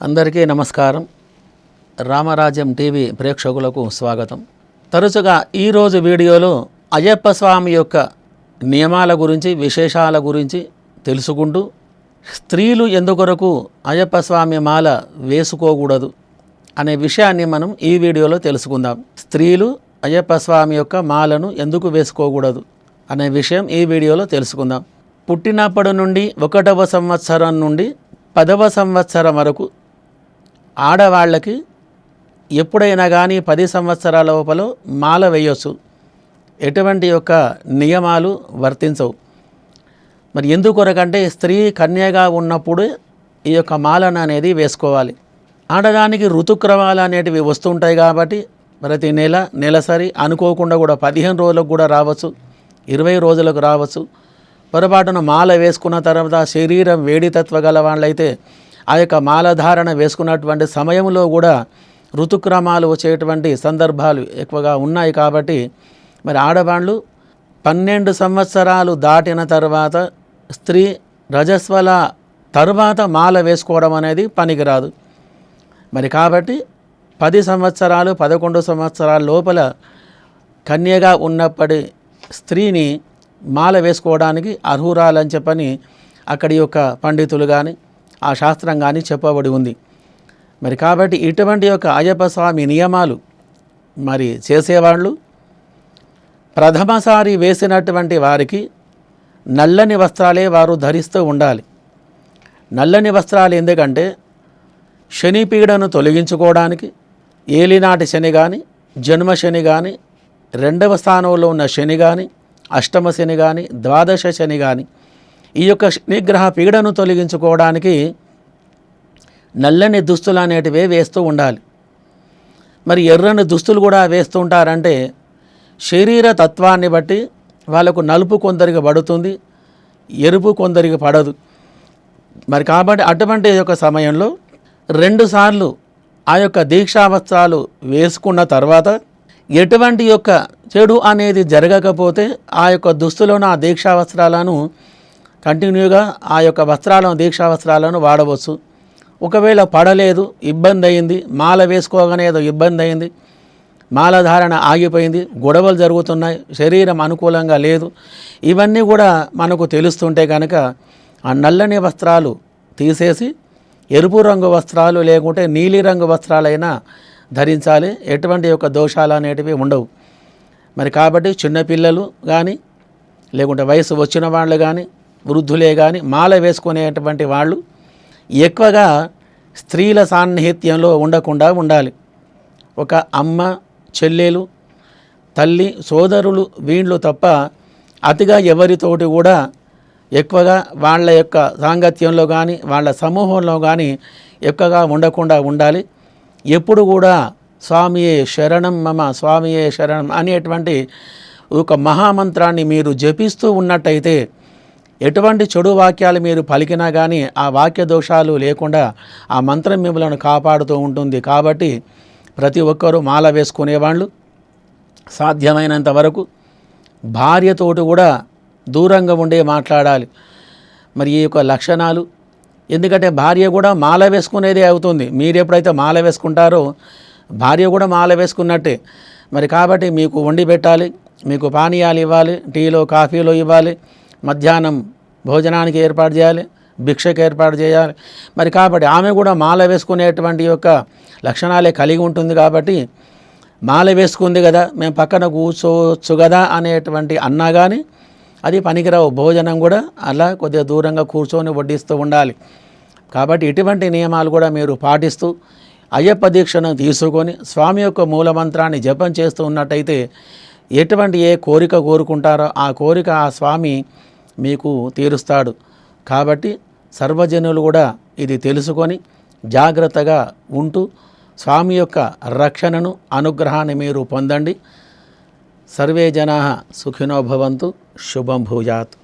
అందరికీ నమస్కారం. రామరాజ్యం టీవీ ప్రేక్షకులకు స్వాగతం. తరచుగా ఈరోజు వీడియోలో అయ్యప్ప స్వామి యొక్క నియమాల గురించి విశేషాల గురించి తెలుసుకుంటూ స్త్రీలు ఎందుకొరకు అయ్యప్ప స్వామి మాల వేసుకోకూడదు అనే విషయాన్ని మనం ఈ వీడియోలో తెలుసుకుందాం. స్త్రీలు అయ్యప్ప స్వామి యొక్క మాలను ఎందుకు వేసుకోకూడదు అనే విషయం ఈ వీడియోలో తెలుసుకుందాం. పుట్టినప్పటి నుండి ఒకటవ సంవత్సరం నుండి పదవ సంవత్సరం వరకు ఆడవాళ్ళకి ఎప్పుడైనా కానీ పది సంవత్సరాల లోపల మాల వేయొచ్చు. ఎటువంటి యొక్క నియమాలు వర్తించవు. మరి ఎందుకొరకంటే స్త్రీ కన్యగా ఉన్నప్పుడు ఈ యొక్క మాలను అనేది వేసుకోవాలి. ఆడదానికి ఋతుక్రమాలు అనేటివి వస్తుంటాయి కాబట్టి ప్రతి నెల నెలసరి అనుకోకుండా కూడా పదిహేను రోజులకు కూడా రావచ్చు ఇరవై రోజులకు రావచ్చు. పొరపాటున మాల వేసుకున్న తర్వాత శరీరం వేడితత్వ గల వాళ్ళైతే ఆ యొక్క మాలధారణ వేసుకున్నటువంటి సమయంలో కూడా ఋతుక్రమాలు వచ్చేటువంటి సందర్భాలు ఎక్కువగా ఉన్నాయి కాబట్టి మరి ఆడవాళ్ళు పన్నెండు సంవత్సరాలు దాటిన తర్వాత స్త్రీ రజస్వల తర్వాత మాల వేసుకోవడం అనేది పనికిరాదు. మరి కాబట్టి పది సంవత్సరాలు పదకొండు సంవత్సరాల లోపల కన్యగా ఉన్నప్పటి స్త్రీని మాల వేసుకోవడానికి అర్హురాలని చెప్పని అక్కడి యొక్క పండితులు కానీ ఆ శాస్త్రం కానీ చెప్పబడి ఉంది. మరి కాబట్టి ఇటువంటి యొక్క అయ్యప్ప స్వామి నియమాలు మరి చేసేవాళ్ళు ప్రథమసారి వేసినటువంటి వారికి నల్లని వస్త్రాలే వారు ధరిస్తూ ఉండాలి. నల్లని వస్త్రాలు ఎందుకంటే శని పీడను తొలగించుకోవడానికి ఏలినాటి శని కానీ జన్మ శని కానీ రెండవ స్థానంలో ఉన్న శని కానీ అష్టమ శని కానీ ద్వాదశ శని కానీ ఈ యొక్క శనిగ్రహ పీడను తొలగించుకోవడానికి నల్లని దుస్తులు అనేటివే వేస్తూ ఉండాలి. మరి ఎర్రని దుస్తులు కూడా వేస్తూ ఉంటారంటే శరీర తత్వాన్ని బట్టి వాళ్ళకు నలుపు కొందరికి పడుతుంది ఎరుపు కొందరికి పడదు. మరి కాబట్టి అటువంటి యొక్క సమయంలో రెండుసార్లు ఆ యొక్క దీక్షావస్త్రాలు వేసుకున్న తర్వాత ఎటువంటి యొక్క చెడు అనేది జరగకపోతే ఆ యొక్క దుస్తులను ఆ దీక్షావస్త్రాలను కంటిన్యూగా ఆ యొక్క వస్త్రాలను దీక్షా వస్త్రాలను వాడవచ్చు. ఒకవేళ పడలేదు ఇబ్బంది అయింది మాల వేసుకోగానే ఏదో ఇబ్బంది అయింది మాల ధారణ ఆగిపోయింది గొడవలు జరుగుతున్నాయి శరీరం అనుకూలంగా లేదు ఇవన్నీ కూడా మనకు తెలుస్తుంటే కనుక ఆ నల్లని వస్త్రాలు తీసేసి ఎరుపు రంగు వస్త్రాలు లేకుంటే నీలిరంగు వస్త్రాలైనా ధరించాలి. ఎటువంటి యొక్క దోషాలు అనేటివి ఉండవు. మరి కాబట్టి చిన్నపిల్లలు కానీ లేకుంటే వయసు వచ్చిన వాళ్ళు కానీ వృద్ధులే కానీ మాల వేసుకునేటువంటి వాళ్ళు ఎక్కువగా స్త్రీల సాన్నిహిత్యంలో ఉండకుండా ఉండాలి. ఒక అమ్మ చెల్లెలు తల్లి సోదరులు వీళ్ళు తప్ప అతిగా ఎవరితోటి కూడా ఎక్కువగా వాళ్ళ యొక్క సాంగత్యంలో కానీ వాళ్ళ సమూహంలో కానీ ఎక్కువగా ఉండకుండా ఉండాలి. ఎప్పుడు కూడా స్వామియే శరణం మమ స్వామియే శరణం అనేటువంటి ఒక మహామంత్రాన్ని మీరు జపిస్తూ ఉన్నట్టయితే ఎటువంటి చెడు వాక్యాలు మీరు పలికినా కానీ ఆ వాక్య దోషాలు లేకుండా ఆ మంత్రం మిమ్మల్ని కాపాడుతూ ఉంటుంది కాబట్టి ప్రతి ఒక్కరూ మాల వేసుకునేవాళ్ళు. సాధ్యమైనంత వరకు భార్యతోటి కూడా దూరంగా ఉండే మాట్లాడాలి. మరి ఈ యొక్క లక్షణాలు ఎందుకంటే భార్య కూడా మాల వేసుకునేదే అవుతుంది. మీరు ఎప్పుడైతే మాల వేసుకుంటారో భార్య కూడా మాల వేసుకున్నట్టే. మరి కాబట్టి మీకు వండి పెట్టాలి మీకు పానీయాలు ఇవ్వాలి టీలో కాఫీలో ఇవ్వాలి మధ్యాహ్నం భోజనానికి ఏర్పాటు చేయాలి భిక్షకు ఏర్పాటు చేయాలి. మరి కాబట్టి ఆమె కూడా మాల వేసుకునేటువంటి యొక్క లక్షణాలే కలిగి ఉంటుంది కాబట్టి మాల వేసుకుంది కదా మేము పక్కన కూర్చోవచ్చు కదా అనేటువంటి అన్నా కానీ అది పనికిరావు. భోజనం కూడా అలా కొద్దిగా దూరంగా కూర్చొని వడ్డిస్తూ ఉండాలి. కాబట్టి ఇటువంటి నియమాలు కూడా మీరు పాటిస్తూ అయ్యప్ప దీక్షను తీసుకొని స్వామి యొక్క మూలమంత్రాన్ని జపం చేస్తూ ఉన్నట్టయితే ఎటువంటి ఏ కోరిక కోరుకుంటారో ఆ కోరిక ఆ స్వామి మీకు తీరుస్తాడు. కాబట్టి సర్వజనులు కూడా ఇది తెలుసుకొని జాగ్రత్తగా ఉంటూ స్వామి యొక్క రక్షణను అనుగ్రహాన్ని మీరు పొందండి. సర్వే జనా సుఖినో భవంతు. శుభం భూయాత్